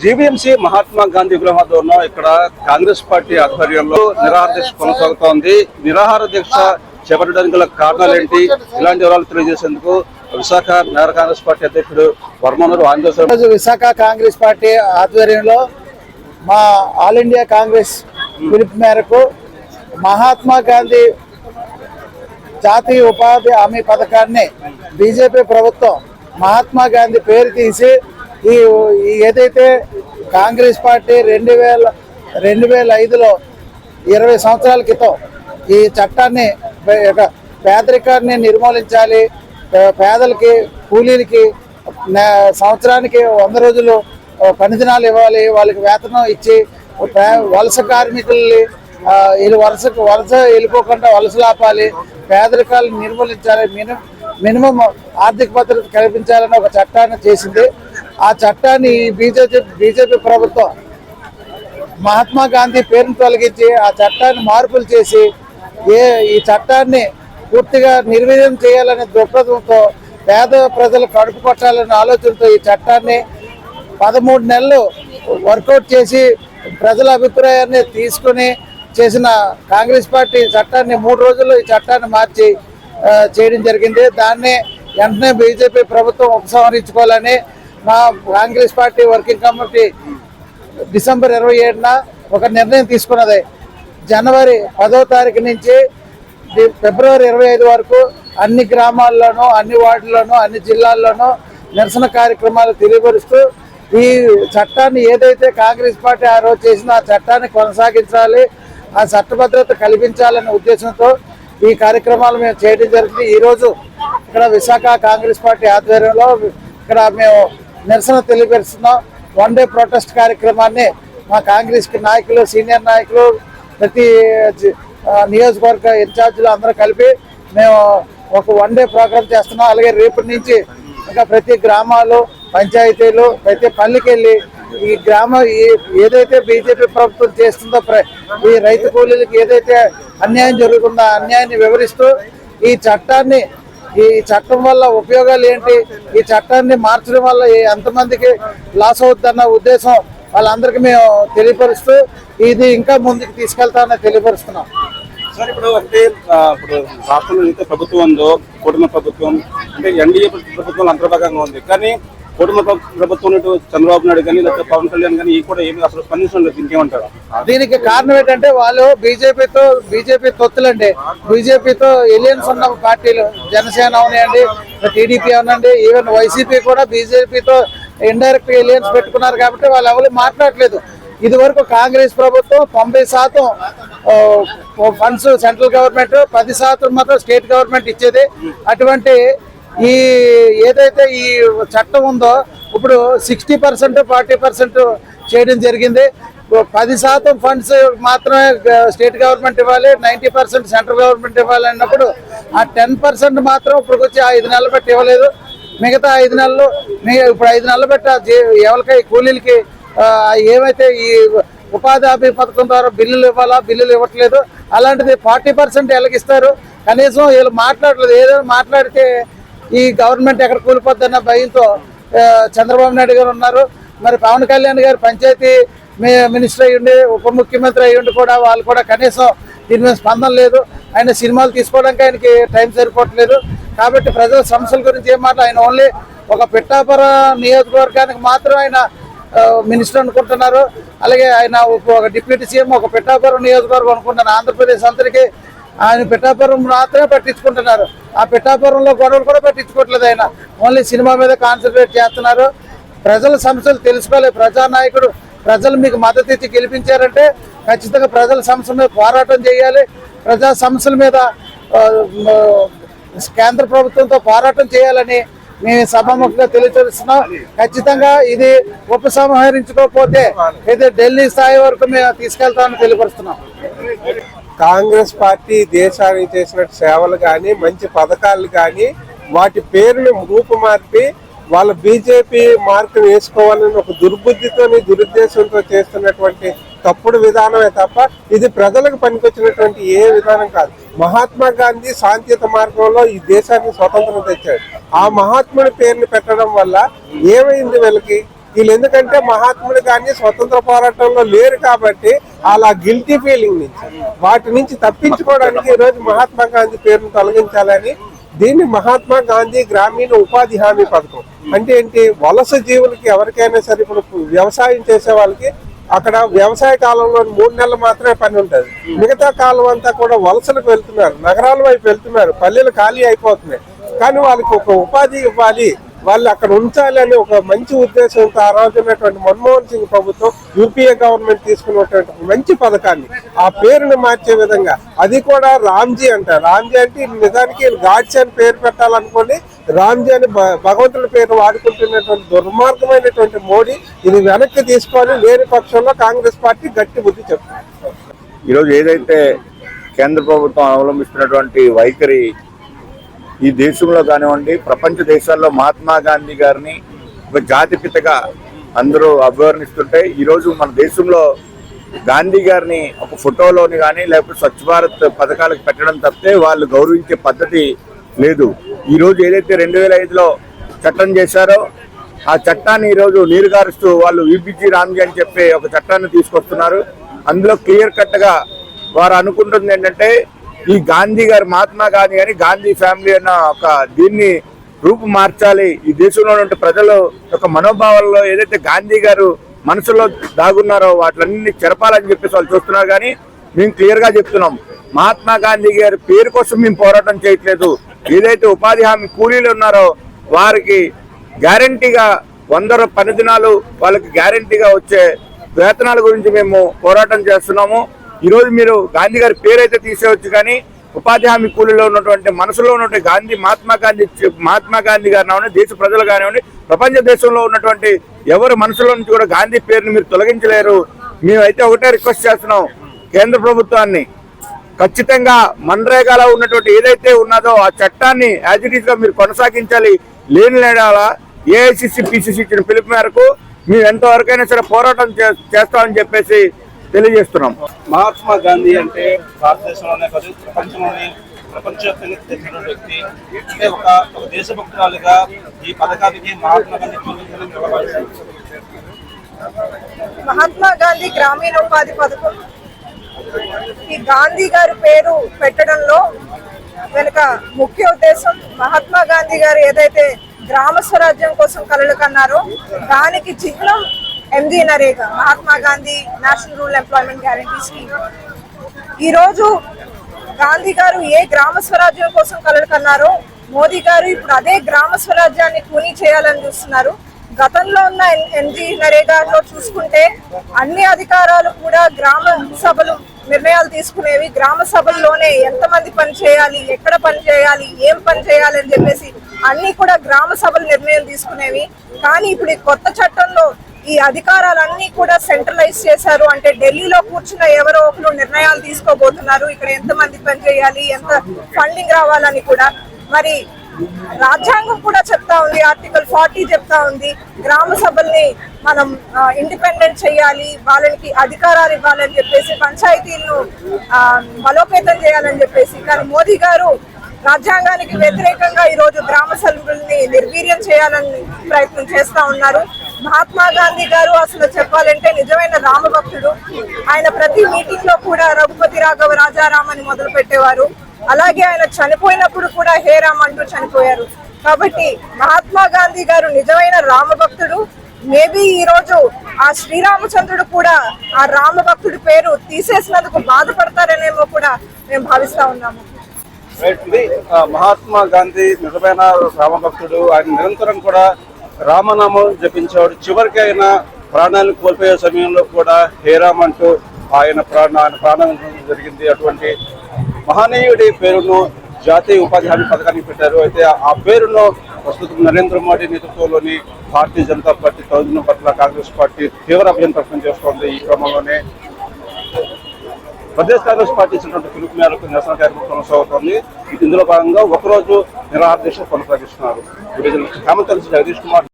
GVMC Mahatma Gandhi విగ్రహం వద్ద ఇక్కడ కాంగ్రెస్ పార్టీ ఆధ్వర్యంలో నిరాహార దీక్ష కొనసాగుతోంది. నిరాహార దీక్ష చేపట్టడానికి గల కారణాలు ఏంటి? ఇలాంటి వివరాలు తెలియజేసేందుకు విశాఖ నగర కాంగ్రెస్ పార్టీ అధ్యక్షుడు వర్మనూరు ఆంధ్రప్రదేశ్ విశాఖ కాంగ్రెస్ పార్టీ ఆధ్వర్యంలో మా ఆల్ ఇండియా కాంగ్రెస్ పిలుపు మేరకు మహాత్మా గాంధీ జాతీయ ఉపాధి హామీ పథకాన్ని బీజేపీ ప్రభుత్వం మహాత్మా గాంధీ పేరు తీసి ఈ ఏదైతే కాంగ్రెస్ పార్టీ రెండు వేల రెండు వేల ఐదులో ఇరవై సంవత్సరాల క్రితం ఈ చట్టాన్ని పేదరికాన్ని నిర్మూలించాలి పేదలకి కూలీలకి సంవత్సరానికి వంద రోజులు పనిదినాలు ఇవ్వాలి వాళ్ళకి వేతనం ఇచ్చి వలస కార్మికుల్ని వీళ్ళు వలసకు వలస వెళ్ళిపోకుండా వలస ఆపాలి పేదరికాలను నిర్మూలించాలి మినిమం మినిమం ఆర్థిక భద్రత కల్పించాలని ఒక చట్టాన్ని చేసింది. ఆ చట్టాన్ని ఈ బీజేపీ బీజేపీ ప్రభుత్వం మహాత్మా గాంధీ పేరును తొలగించి ఆ చట్టాన్ని మార్పులు చేసి ఏ ఈ చట్టాన్ని పూర్తిగా నిర్వీర్యం చేయాలనే దృక్పథంతో పేద ప్రజలు కడుపు కొట్టాలనే ఆలోచనతో ఈ చట్టాన్ని పదమూడు నెలలు వర్కౌట్ చేసి ప్రజల అభిప్రాయాన్ని తీసుకుని చేసిన కాంగ్రెస్ పార్టీ చట్టాన్ని మూడు రోజుల్లో ఈ చట్టాన్ని మార్చి చేయడం జరిగింది. దాన్ని వెంటనే బీజేపీ ప్రభుత్వం ఉపసంహరించుకోవాలని మా Congress party working committee December ఇరవై ఏడున ఒక నిర్ణయం తీసుకున్నది. జనవరి పదో తారీఖు నుంచి ఫిబ్రవరి ఇరవై ఐదు వరకు అన్ని గ్రామాల్లోనూ అన్ని వార్డుల్లోనూ అన్ని జిల్లాల్లోనూ నిరసన కార్యక్రమాలు తెలియపరుస్తూ ఈ చట్టాన్ని ఏదైతే కాంగ్రెస్ పార్టీ ఆ రోజు చేసిందో ఆ చట్టాన్ని కొనసాగించాలి ఆ చట్టభద్రత కల్పించాలనే ఉద్దేశంతో ఈ కార్యక్రమాలు మేము చేయడం జరిగింది. ఈరోజు ఇక్కడ విశాఖ కాంగ్రెస్ పార్టీ ఆధ్వర్యంలో ఇక్కడ మేము నిరసన తెలియపరుస్తున్నాం. వన్ డే ప్రొటెస్ట్ కార్యక్రమాన్ని మా కాంగ్రెస్ నాయకులు సీనియర్ నాయకులు ప్రతి నియోజకవర్గ ఇన్ఛార్జీలు అందరూ కలిపి మేము ఒక వన్ డే ప్రోగ్రామ్ చేస్తున్నాం. అలాగే రేపటి నుంచి ఇంకా ప్రతి గ్రామాలు పంచాయతీలు ప్రతి పల్లెకి వెళ్ళి ఈ గ్రామ ఏదైతే బీజేపీ ప్రభుత్వం చేస్తుందో ప్ర- ఈ రైతు కూలీలకు ఏదైతే అన్యాయం జరుగుతుందో అన్యాయాన్ని వివరిస్తూ ఈ చట్టాన్ని ఈ చట్టం వల్ల ఉపయోగాలు ఏంటి? ఈ చట్టాన్ని మార్చడం వల్ల ఎంతమందికి లాస్ అవుతుందన్న ఉద్దేశం వాళ్ళందరికీ మేము తెలియపరుస్తూ ఇది ఇంకా ముందుకు తీసుకెళ్తామని తెలియపరుస్తున్నాం. సార్ ఇప్పుడు అంటే ఇప్పుడు రాష్ట్రంలో ఏదైతే ప్రభుత్వం ఉందో కుటుంబ ప్రభుత్వం అంటే ఎన్డీఏ ప్రభుత్వం అంతర్భాగంగా ఉంది. కానీ కుటుంబ ప్రభుత్వం చంద్రబాబు నాయుడు కానీ లేకపోతే పవన్ కళ్యాణ్ కానీ కూడా ఏమి అసలు స్పందించడం లేదు. ఇంకేమంటారు దీనికి కారణం ఏంటంటే వాళ్ళు బీజేపీతో బీజేపీ తొత్తులండి. బీజేపీతో ఎలియన్స్ ఉన్న పార్టీలు జనసేన అవనండి టీడీపీ అవనండి ఈవెన్ వైసీపీ కూడా బీజేపీతో ఇండైరెక్ట్ ఎలియన్స్ పెట్టుకున్నారు కాబట్టి వాళ్ళు ఎవరు మాట్లాడలేదు ఇది వరకు కాంగ్రెస్ ప్రభుత్వం తొంభై శాతం ఫండ్స్ సెంట్రల్ గవర్నమెంట్ పది శాతం మాత్రం స్టేట్ గవర్నమెంట్ ఇచ్చేది. అటువంటి ఈ ఏదైతే ఈ చట్టం ఉందో ఇప్పుడు సిక్స్టీ పర్సెంట్ ఫార్టీ పర్సెంట్ చేయడం జరిగింది. పది శాతం ఫండ్స్ మాత్రమే స్టేట్ గవర్నమెంట్ ఇవ్వాలి నైంటీ పర్సెంట్ సెంట్రల్ గవర్నమెంట్ ఇవ్వాలి అన్నప్పుడు ఆ టెన్ పర్సెంట్ మాత్రం ఇప్పుడు వచ్చి ఐదు నెలలు పెట్టి ఇవ్వలేదు. మిగతా ఐదు నెలలు మీ ఇప్పుడు ఐదు నెలలు పెట్టి ఎవరికై కూలీలకి ఏమైతే ఈ ఉపాధి హామీ పథకం ద్వారా బిల్లులు ఇవ్వాలా బిల్లులు ఇవ్వట్లేదు అలాంటిది ఫార్టీ పర్సెంట్ ఎలాగిస్తారు కనీసం వీళ్ళు మాట్లాడలేదు ఏదైనా మాట్లాడితే ఈ గవర్నమెంట్ ఎక్కడ కూలిపోద్దన్న భయంతో చంద్రబాబు నాయుడు గారు ఉన్నారు. మరి పవన్ కళ్యాణ్ గారు పంచాయతీ మినిస్టర్ అయ్యుండి ఉప ముఖ్యమంత్రి అయ్యుండి కూడా వాళ్ళు కూడా కనీసం దీని మీద స్పందన లేదు. ఆయన సినిమాలు తీసుకోవడానికి ఆయనకి టైం సరిపోవట్లేదు. కాబట్టి ప్రజల సమస్యల గురించి ఏం మాట ఆయన ఓన్లీ ఒక పిట్టాపుర నియోజకవర్గానికి మాత్రం ఆయన మినిస్టర్ అనుకుంటున్నారు. అలాగే ఆయన ఒక డిప్యూటీ సీఎం ఒక పిట్టాపురం నియోజకవర్గం అనుకుంటున్నారు. ఆంధ్రప్రదేశ్ అందరికీ ఆయన పిఠాపురం మాత్రమే పట్టించుకుంటున్నారు. ఆ పిఠాపురంలో గొడవలు కూడా పట్టించుకోవట్లేదు ఆయన. ఓన్లీ సినిమా మీద కాన్సన్ట్రేట్ చేస్తున్నారు. ప్రజల సమస్యలు తెలుసుకోవాలి. ప్రజానాయకుడు ప్రజలు మీకు మద్దతు ఇచ్చి గెలిపించారంటే ఖచ్చితంగా ప్రజల సమస్యల మీద పోరాటం చేయాలి. ప్రజా సమస్యల మీద కేంద్ర ప్రభుత్వంతో పోరాటం చేయాలని మేము సభాముఖంగా తెలియజేస్తున్నాం. ఖచ్చితంగా ఇది ఉపసంహరించుకోకపోతే ఇది ఢిల్లీ స్థాయి వరకు మేము తీసుకెళ్తామని తెలియపరుస్తున్నాం. కాంగ్రెస్ పార్టీ దేశానికి చేసిన సేవలు కానీ మంచి పథకాలు కానీ వాటి పేరుని రూపుమార్పి వాళ్ళ బీజేపీ మార్కును వేసుకోవాలని ఒక దుర్బుద్ధితో దురుద్దేశంతో చేస్తున్నటువంటి తప్పుడు విధానమే తప్ప ఇది ప్రజలకు పనికొచ్చినటువంటి ఏ విధానం కాదు. మహాత్మా గాంధీ శాంతియుత మార్గంలో ఈ దేశానికి స్వతంత్రం తెచ్చాడు. ఆ మహాత్ముడి పేరుని పెట్టడం వల్ల ఏమైంది వీళ్ళకి? వీళ్ళు ఎందుకంటే మహాత్ములు కానీ స్వతంత్ర పోరాటంలో లేరు కాబట్టి అలా గిల్టీ ఫీలింగ్ నుంచి వాటి నుంచి తప్పించుకోవడానికి ఈరోజు రోజు మహాత్మా గాంధీ పేరును తొలగించాలని దీన్ని మహాత్మా గాంధీ గ్రామీణ ఉపాధి హామీ పథకం. అంటే ఏంటి? వలస జీవులకి ఎవరికైనా సరే ఇప్పుడు వ్యవసాయం చేసే వాళ్ళకి అక్కడ వ్యవసాయ కాలంలో మూడు నెలలు మాత్రమే పని ఉంటుంది. మిగతా కాలం అంతా కూడా వలసలకు వెళ్తున్నారు నగరాల వైపు వెళ్తున్నారు పల్లెలు ఖాళీ అయిపోతున్నాయి. కానీ వాళ్ళకి ఒక ఉపాధి ఇవ్వాలి. వాళ్ళు అక్కడ ఉంచాలని ఒక మంచి ఉద్దేశంతో ఆ రోజు మన్మోహన్ సింగ్ ప్రభుత్వం యూపీఏ గవర్నమెంట్ తీసుకున్నటువంటి మంచి పథకాన్ని ఆ పేరుని మార్చే విధంగా అది కూడా రామ్జీ అంటారు రామ్జీ అంటే నిజానికి గాడ్స్ అని పేరు పెట్టాలనుకోండి రామ్జీ అని భ- భగవంతుడి పేరు వాడుకుంటున్నటువంటి దుర్మార్గమైనటువంటి మోడీ ఇది వెనక్కి తీసుకోవాలి లేని పక్షంలో కాంగ్రెస్ పార్టీ గట్టి బుద్ధి చెప్తుంది. ఈరోజు ఏదైతే కేంద్ర ప్రభుత్వం అవలంబిస్తున్నటువంటి వైఖరి ఈ దేశంలో కానివ్వండి ప్రపంచ దేశాల్లో మహాత్మా గాంధీ గారిని ఒక జాతిపితగా అందరూ అభివర్ణిస్తుంటే ఈరోజు మన దేశంలో గాంధీ గారిని ఒక ఫోటోలోని కానీ లేకపోతే స్వచ్ఛ భారత్ పథకాలకు పెట్టడం తప్పితే వాళ్ళు గౌరవించే పద్ధతి లేదు. ఈరోజు ఏదైతే రెండు వేల ఐదులో చట్టం చేశారో ఆ చట్టాన్ని ఈరోజు నీరుగారుస్తూ వాళ్ళు విబిజి రామ్జీ అని చెప్పి ఒక చట్టాన్ని తీసుకొస్తున్నారు. అందులో క్లియర్ కట్గా వారు అనుకుంటుంది ఏంటంటే ఈ గాంధీ గారు మహాత్మా గాంధీ గారి గాంధీ ఫ్యామిలీ అన్న ఒక దీన్ని రూపు మార్చాలి. ఈ దేశంలో ఉన్న ప్రజల యొక్క మనోభావాల్లో ఏదైతే గాంధీ గారు మనసులో దాగున్నారో వాటిలన్నీ చెరపాలని చెప్పేసి వాళ్ళు చూస్తున్నారు కానీ మేము క్లియర్గా చెప్తున్నాం. మహాత్మా గాంధీ గారి పేరు కోసం మేము పోరాటం చేయట్లేదు. ఏదైతే ఉపాధి హామీ కూలీలు ఉన్నారో వారికి గ్యారంటీగా వంద పని దినాలు వాళ్ళకి గ్యారంటీగా వచ్చే వేతనాల గురించి మేము పోరాటం చేస్తున్నాము. ఈరోజు మీరు గాంధీ గారి పేరైతే తీసేవచ్చు కానీ ఉపాధి హామీ కూలీలో ఉన్నటువంటి మనసులో ఉన్నటువంటి గాంధీ మహాత్మా గాంధీ మహాత్మా గాంధీ గారు కానివ్వండి దేశ ప్రజలు కానివ్వండి ప్రపంచ దేశంలో ఉన్నటువంటి ఎవరు మనసులో నుంచి కూడా గాంధీ పేరుని మీరు తొలగించలేరు. మేమైతే ఒకటే రిక్వెస్ట్ చేస్తున్నాం కేంద్ర ప్రభుత్వాన్ని. ఖచ్చితంగా మన్రేగాలో ఉన్నటువంటి ఏదైతే ఉన్నదో ఆ చట్టాన్ని యాజ్ ఇట్ మీరు కొనసాగించాలి. లేని లేడాలా ఏఐసిసి పిసిసి ఇచ్చిన పిలుపు మేరకు మేము ఎంతవరకైనా సరే పోరాటం చే- చేస్తామని చెప్పేసి తెలియజేస్తున్నాం. మహాత్మా గాంధీ అంటే భారతదేశంలోనే కాదు ప్రపంచంలోనే ప్రపంచవ్యాప్తంగా తెలిసిన వ్యక్తి. అంటే ఒక ఒక దేశభక్తురాలుగా ఈ పథకానికి మహాత్మా గాంధీ. మహాత్మా గాంధీ గ్రామీణ ఉపాధి పథకం. ఈ గాంధీ గారి పేరు పెట్టడంలో వెనుక ముఖ్య ఉద్దేశం మహాత్మా గాంధీ గారు ఏదైతే గ్రామ స్వరాజ్యం కోసం కలలు కన్నారో దానికి చిహ్నం MG NREGA Mahatma Gandhi national rural employment guarantee scheme ఈరోజు గాంధీ గారు ఏ గ్రామ స్వరాజ్యం కోసం కలలు కన్నారో మోదీ గారు ఇప్పుడు అదే గ్రామ స్వరాజ్యాన్ని కూనీ చేయాలని చూస్తున్నారు. గతంలో ఉన్న ఎంజీ నరేగాలో చూసుకుంటే అన్ని అధికారాలు కూడా గ్రామ సభలు నిర్ణయాలు తీసుకునేవి. గ్రామ సభల్లోనే ఎంతమంది పని చేయాలి ఎక్కడ పని చేయాలి ఏం పని చేయాలి అని చెప్పేసి అన్ని కూడా గ్రామ సభలు నిర్ణయం తీసుకునేవి. కానీ ఇప్పుడు కొత్త చట్టంలో ఈ అధికారాలన్నీ కూడా సెంట్రలైజ్ చేశారు. అంటే ఢిల్లీలో కూర్చున్న ఎవరో ఒకరు నిర్ణయాలు తీసుకోబోతున్నారు. ఇక్కడ ఎంత మంది పని చేయాలి ఎంత ఫండింగ్ రావాలని కూడా. మరి రాజ్యాంగం కూడా చెప్తా ఉంది ఆర్టికల్ ఫార్టీ చెప్తా ఉంది. గ్రామ సభల్ని మనం ఇండిపెండెంట్ చేయాలి వాళ్ళకి అధికారాలు ఇవ్వాలని చెప్పేసి పంచాయతీలను బలోపేతం చేయాలని చెప్పేసి. కానీ మోదీ గారు రాజ్యాంగానికి వ్యతిరేకంగా ఈరోజు గ్రామ సభల్ని నిర్వీర్యం చేయాలని ప్రయత్నం చేస్తా ఉన్నారు. మహాత్మా గాంధీ గారు అసలు చెప్పాలంటే నిజమైన రామభక్తుడు. ఆయన ప్రతి మీటింగ్లో కూడా రఘుపతి రాఘవ రాజారామ్ అని మొదలు పెట్టేవారు. అలాగే ఆయన చనిపోయినప్పుడు కూడా హే రామ్ అంటూ చనిపోయారు. కాబట్టి మహాత్మా గాంధీ గారు నిజమైన రామభక్తుడు. మేబీ ఈ రోజు ఆ శ్రీరామచంద్రుడు కూడా ఆ రామభక్తుడి పేరు తీసేసినందుకు బాధపడతారనేమో కూడా మేము భావిస్తా ఉన్నాము. మహాత్మా గాంధీ నిజమైన రామభక్తుడు. ఆయన నిరంతరం కూడా రామనామం జపించేవాడు. చివరికి ఆయన ప్రాణాలను కోల్పోయే సమయంలో కూడా హేరామ్ అంటూ ఆయన ప్రాణ ఆయన ప్రాణం జరిగింది. అటువంటి మహనీయుడి పేరును జాతీయ ఉపాధి హామీ పథకానికి పెట్టారు. అయితే ఆ పేరును ప్రస్తుతం నరేంద్ర మోడీ నేతృత్వంలోని భారతీయ జనతా పార్టీ తొలగిన పట్ల కాంగ్రెస్ పార్టీ తీవ్ర అభ్యంతరం చేస్తోంది ఈ క్రమంలోనే. ప్రదేశ్ కాంగ్రెస్ పార్టీ ఇచ్చినటువంటి పిలుపు మేరకు నిరసన కార్యక్రమం కొనసాగుతోంది ఇందులో భాగంగా ఒకరోజు నిరాహార దీక్ష కొనసాగిస్తున్నారు హేమంత్ జగదీష్ కుమార్